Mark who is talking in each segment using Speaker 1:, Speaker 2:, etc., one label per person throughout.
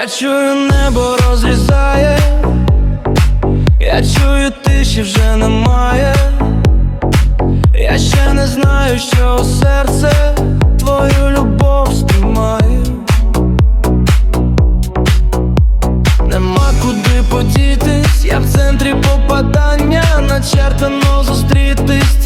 Speaker 1: Я чую небо розрізає, я чую тиші вже немає. Я ще не знаю, що у серце твою любов стримає. Нема куди подітись, я в центрі попадання, начертано зустрітись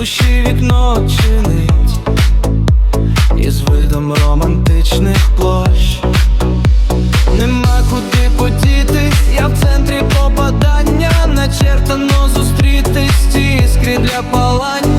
Speaker 1: душі вікно чинить із видом романтичних площ. Нема куди подітись, я в центрі попадання, начертано зустрітись, ті іскрі для палання.